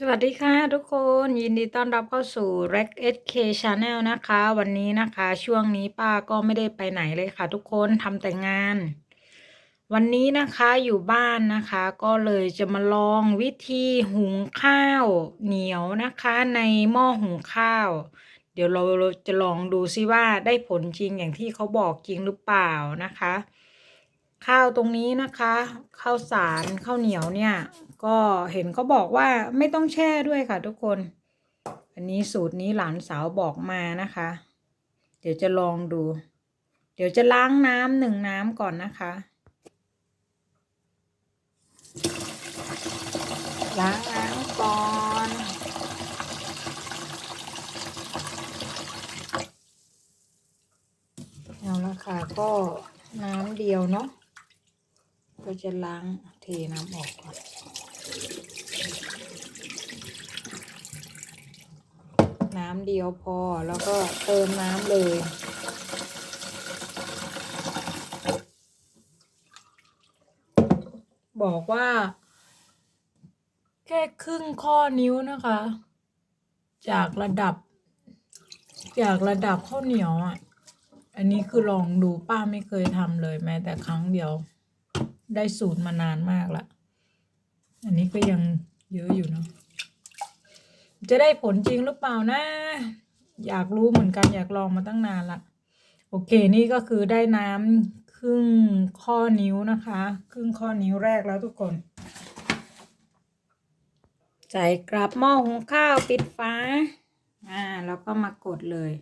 สวัสดีค่ะทุกคนยินดีต้อนรับเข้าสู่ Rec SK Channel นะคะ วันนี้นะคะช่วงนี้ป้าก็ไม่ได้ไปไหนเลยค่ะ ทุกคนทำแต่งาน วันนี้นะคะอยู่บ้านนะคะ ก็เลยจะมาลองวิธีหุงข้าวเหนียวนะคะ ในหม้อหุงข้าว เดี๋ยวเราจะลองดูซิว่าได้ผลจริงอย่างที่เขาบอกจริงหรือเปล่านะคะ ข้าวตรงนี้นะคะข้าวสารข้าวเหนียวเนี่ย ก็เห็นเขาบอกว่าไม่ต้องแช่ด้วยค่ะทุกคน อันนี้สูตรนี้หลานสาวบอกมานะคะ เดี๋ยวจะลองดู เดี๋ยวจะล้างน้ำหนึ่งน้ำก่อนนะคะล้างน้ำก่อนเอาละค่ะก็น้ำเดียวเนาะ ก็จะล้างเทน้ำออกก่อนน้ำเดียวพอแล้วก็เติมน้ำเลยบอกว่า แค่ครึ่งข้อนิ้วนะคะ จากระดับ จากระดับข้าวเหนียวอะ อันนี้คือลองดูป้าไม่เคยทำเลยแม้แต่ครั้งเดียว ได้สูตรมานานมากละ อันนี้ก็ยังเยอะอยู่เนาะ จะได้ผลจริงหรือเปล่านะ อยากรู้เหมือนกันอยากลองมาตั้งนานละ โอเคนี่ก็คือได้น้ำครึ่งข้อนิ้วนะคะ ครึ่งข้อนิ้วแรกแล้วทุกคน ใส่กลับหม้อหุงข้าวปิดฝาอ่าแล้วก็มากดเลย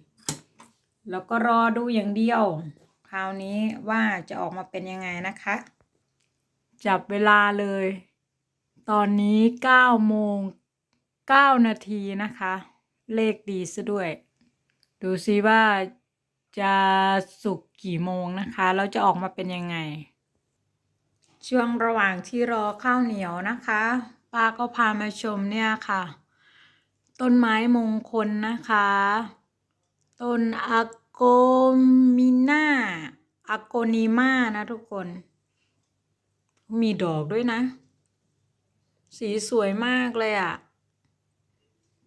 แล้วก็รอดูอย่างเดียว คราวนี้ว่าจะออกมาเป็นยังไงนะคะ จับเวลาเลย ตอนนี้เก้าโมงเก้านาทีนะคะ เลขดีซะด้วย ดูซิว่าจะสุกกี่โมงนะคะ แล้วจะออกมาเป็นยังไง ช่วงระหว่างที่รอข้าวเหนียวนะคะ ป้าก็พามาชมเนี่ยค่ะ ต้นไม้มงคลนะคะ ต้นอะโกมิน่าอะโกนิมานะทุกคน มีดอกด้วยนะ สีสวยมากเลยอะ่ะ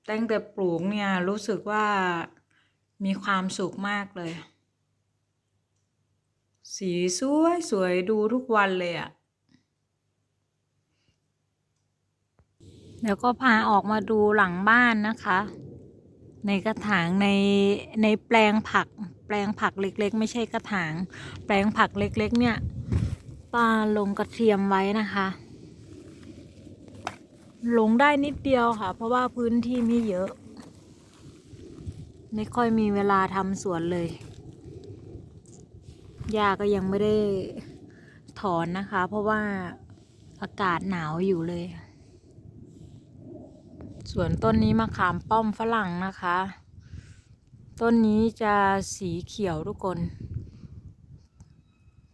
ตั้งแต่ปลูกเนี่ยรู้สึกว่ามีความสุขมากเลย สีสวยสวยดูทุกวันเลยอะ่ะแล้วก็พาออกมาดูหลังบ้านนะคะ ในกระถางในในแปลงผัก แปลงผักเล็ก ๆ ไม่ใช่กระถาง แปลงผักเล็ก ๆ เนี่ย ป้าลงกระเทียมไว้นะคะลงได้นิดเดียวค่ะ เพราะว่าพื้นที่ไม่เยอะ ไม่ค่อยมีเวลาทำสวนเลยหญ้าก็ยังไม่ได้ถอนนะคะ เพราะว่าอากาศหนาวอยู่เลย ส่วนต้นนี้มะขามป้อมฝรั่งนะคะ ต้นนี้จะสีเขียวทุกคน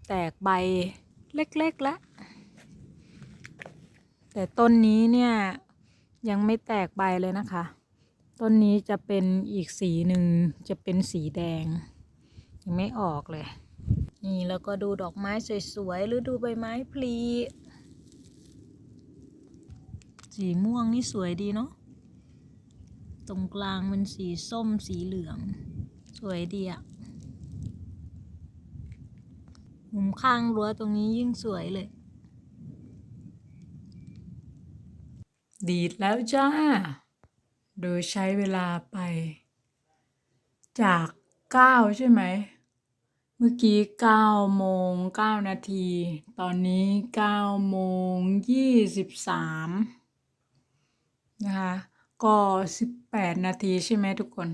แตกใบ เล็กๆแล้วแต่ต้นนี้เนี่ยยังไม่แตกใบเลยนะคะ ต้นนี้จะเป็นอีกสีหนึ่งจะเป็นสีแดง ยังไม่ออกเลย นี่แล้วก็ดูดอกไม้สวยๆหรือดูใบไม้พลีสีม่วงนี่สวยดีเนาะ ตรงกลางมันสีส้มสีเหลือง สวยดีอะ มุมข้างรั้วตรงนี้ยิ่งสวยเลย ดีดแล้วจ้า โดยใช้เวลาไป จากเก้าใช่ไหม เมื่อกี้เก้าโมงเก้านาที ตอนนี้เก้าโมงยี่สิบสามนะคะ ก็สิบแปดนาทีใช่ไหมทุกคน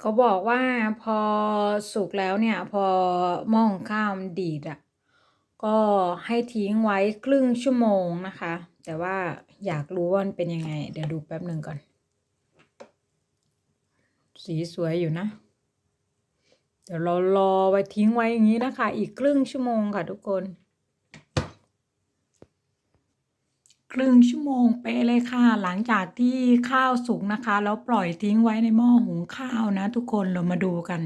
เขาบอกว่าพอสุกแล้วเนี่ย พอหม้อของข้าวมันดีดอะก็ให้ทิ้งไว้ครึ่งชั่วโมงนะคะ แต่ว่าอยากรู้ว่ามันเป็นยังไง เดี๋ยวดูแป๊บหนึ่งก่อน สีสวยอยู่นะ เดี๋ยวเรารอไว้ทิ้งไว้อย่างนี้นะคะ อีกครึ่งชั่วโมงค่ะทุกคน ครึ่งชั่วโมงเป๊ะเลยค่ะ หลังจากที่ข้าวสุกนะคะ แล้วปล่อยทิ้งไว้ในหม้อหุงข้าวนะ ทุกคนเรามาดูกัน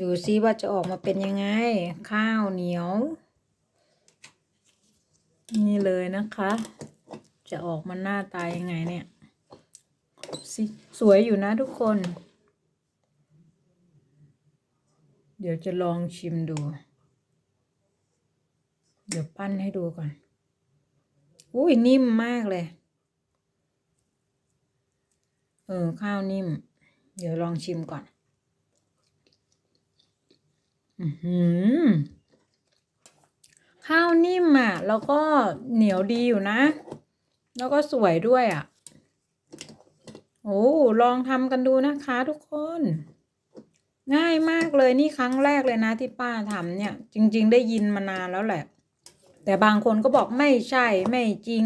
ดูซิว่าจะออกมาเป็นยังไง ข้าวเหนียว นี่เลยนะคะ จะออกมาหน้าตายังไงเนี่ยสิสวยอยู่นะทุกคน เดี๋ยวจะลองชิมดู เดี๋ยวปั้นให้ดูก่อน อุ้ยนิ่มมากเลย เออ ข้าวนิ่ม เดี๋ยวลองชิมก่อน อือหือข้าวนิ่มอะ แล้วก็เหนียวดีอยู่นะ แล้วก็สวยด้วยอะ โอ้ลองทำกันดูนะคะทุกคน ง่ายมากเลยนี่ครั้งแรกเลยนะที่ป้าทำเนี่ย จริง ๆ ได้ยินมานานแล้วแหละ แต่บางคนก็บอกไม่ใช่ไม่จริง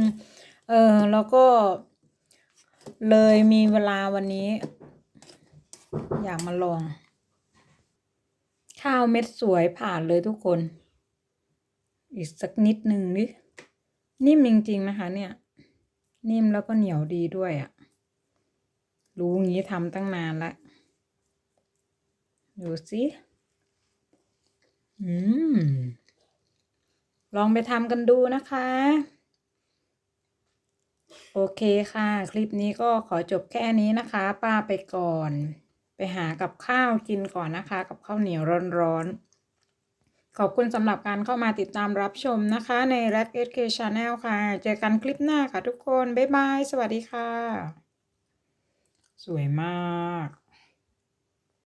เออแล้วก็ เลยมีเวลาวันนี้ อยากมาลอง ข้าวเม็ดสวยผ่านเลยทุกคน อีกสักนิดหนึ่งดินิ่มจริงๆนะคะ เนี่ย นิ่มแล้วก็เหนียวดีด้วยอะ่ะ รู้งี้ทำตั้งนานละดูสิ อืม ลองไปทำกันดูนะคะ โอเคค่ะ คลิปนี้ก็ขอจบแค่นี้นะคะ ป้าไปก่อน ไปหากับข้าวกินก่อนนะคะ กับข้าวเหนียวร้อนๆ ขอบคุณสำหรับการเข้ามาติดตามรับชมนะคะ ใน Red SK Channel ค่ะ เจอกันคลิปหน้าค่ะทุกคน บ๊ายบาย สวัสดีค่ะ สวยมาก